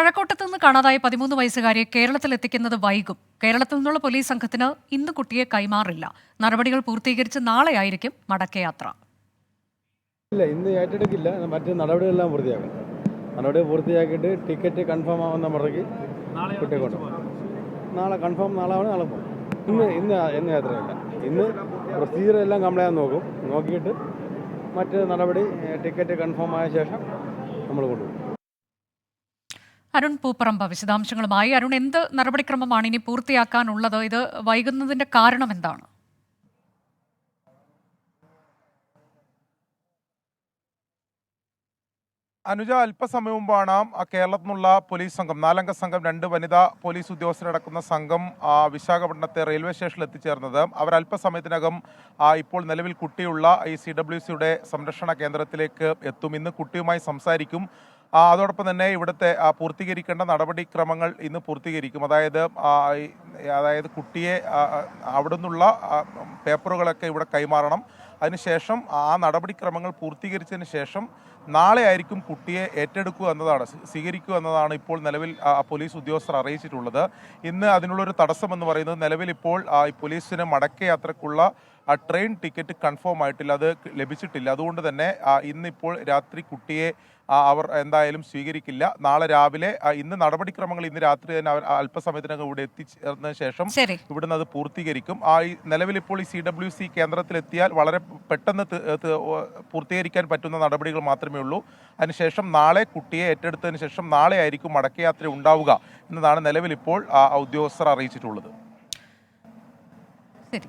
കഴക്കൂട്ടത്ത് നിന്ന് കാണാതായ പതിമൂന്ന് വയസ്സുകാരിയെ കേരളത്തിൽ എത്തിക്കുന്നത് വൈകും. കേരളത്തിൽ നിന്നുള്ള പോലീസ് സംഘത്തിന് ഇന്ന് കുട്ടിയെ കൈമാറില്ല. നടപടികൾ പൂർത്തീകരിച്ച് നാളെയായിരിക്കും മടക്കയാത്ര. ഇല്ല ഇന്ന് ഏറ്റെടുക്കില്ല. മറ്റ് നടപടികളെല്ലാം പൂർത്തിയാക്കണം നടപടി പൂർത്തിയാക്കിയിട്ട് ടിക്കറ്റ് കൺഫേം ആവുന്ന മുറയ്ക്ക് കുട്ടിയെ കൊണ്ടുപോകും. നാളെ കൺഫേം നാളെ ആവണം നാളെ പോകും. ഇന്ന് ഇന്ന് ഇന്ന് യാത്രയില്ല. ഇന്ന് പ്രൊസീജിയർ എല്ലാം കംപ്ലീറ്റ് നോക്കും. നോക്കിയിട്ട് മറ്റ് നടപടി ടിക്കറ്റ് കൺഫേം ആയ ശേഷം നമ്മൾ കൊണ്ടുപോകും. അരുൺ പൂപ്പറമ്പ വിശദാംശങ്ങളുമായി. അരുൺ എന്ത് നടപടിക്രമമാണ് ഇനി പൂർത്തിയാക്കാനുള്ളത്? ഇത് വൈകുന്നതിന്റെ കാരണം എന്താണ്? അനുജ അല്പസമയം മുമ്പാണ് കേരളത്തിൽ നിന്നുള്ള പോലീസ് സംഘം നാലംഗ സംഘം രണ്ട് വനിതാ പോലീസ് ഉദ്യോഗസ്ഥരടക്കുന്ന സംഘം വിശാഖപട്ടണത്തെ റെയിൽവേ സ്റ്റേഷനിൽ എത്തിച്ചേർന്നത്. ആ, ഇപ്പോൾ നിലവിൽ കുട്ടിയുള്ള ഈ സി ഡബ്ല്യു സിയുടെ സംരക്ഷണ കേന്ദ്രത്തിലേക്ക് എത്തും. ഇന്ന് കുട്ടിയുമായി സംസാരിക്കും. അതോടൊപ്പം തന്നെ ഇവിടുത്തെ പൂർത്തീകരിക്കേണ്ട നടപടിക്രമങ്ങൾ ഇന്ന് പൂർത്തീകരിക്കും. അതായത് അതായത് കുട്ടിയെ ആ, ആ, അവിടെ നിന്നുള്ള പേപ്പറുകളൊക്കെ ഇവിടെ കൈമാറണം. അതിനുശേഷം ആ നടപടിക്രമങ്ങൾ പൂർത്തീകരിച്ചതിന് ശേഷം നാളെ ആയിരിക്കും കുട്ടിയെ ഏറ്റെടുക്കുക എന്നതാണ് സ്വീ- സ്വീകരിക്കുക എന്നതാണ് ഇപ്പോൾ നിലവിൽ പോലീസ് ഉദ്യോഗസ്ഥർ അറിയിച്ചിട്ടുള്ളത്. ഇന്ന് അതിനുള്ളൊരു തടസ്സം എന്ന് പറയുന്നത് നിലവിൽ ഇപ്പോൾ ഈ പോലീസിന് മടക്കയാത്രക്കുള്ള ആ ട്രെയിൻ ടിക്കറ്റ് കൺഫേം ആയിട്ടില്ല അത് ലഭിച്ചിട്ടില്ല. അതുകൊണ്ട് തന്നെ ഇന്നിപ്പോൾ രാത്രി കുട്ടിയെ അവർ എന്തായാലും സ്വീകരിക്കില്ല. നാളെ രാവിലെ ഇന്ന് നടപടിക്രമങ്ങൾ ഇന്ന് രാത്രി തന്നെ അവർ അല്പസമയത്തിനകം ഇവിടെ എത്തിച്ചേർന്ന ശേഷം ഇവിടുന്ന് അത് പൂർത്തീകരിക്കും. ആ നിലവിൽ ഇപ്പോൾ ഈ സി ഡബ്ല്യു സി കേന്ദ്രത്തിലെത്തിയാൽ വളരെ പെട്ടെന്ന് പൂർത്തീകരിക്കാൻ പറ്റുന്ന നടപടികൾ മാത്രമേ ഉള്ളൂ. അതിനുശേഷം നാളെ കുട്ടിയെ ഏറ്റെടുത്തതിന് ശേഷം നാളെ ആയിരിക്കും മടക്കയാത്ര ഉണ്ടാവുക എന്നതാണ് നിലവിൽ ഇപ്പോൾ ഉദ്യോഗസ്ഥർ അറിയിച്ചിട്ടുള്ളത്. ശരി.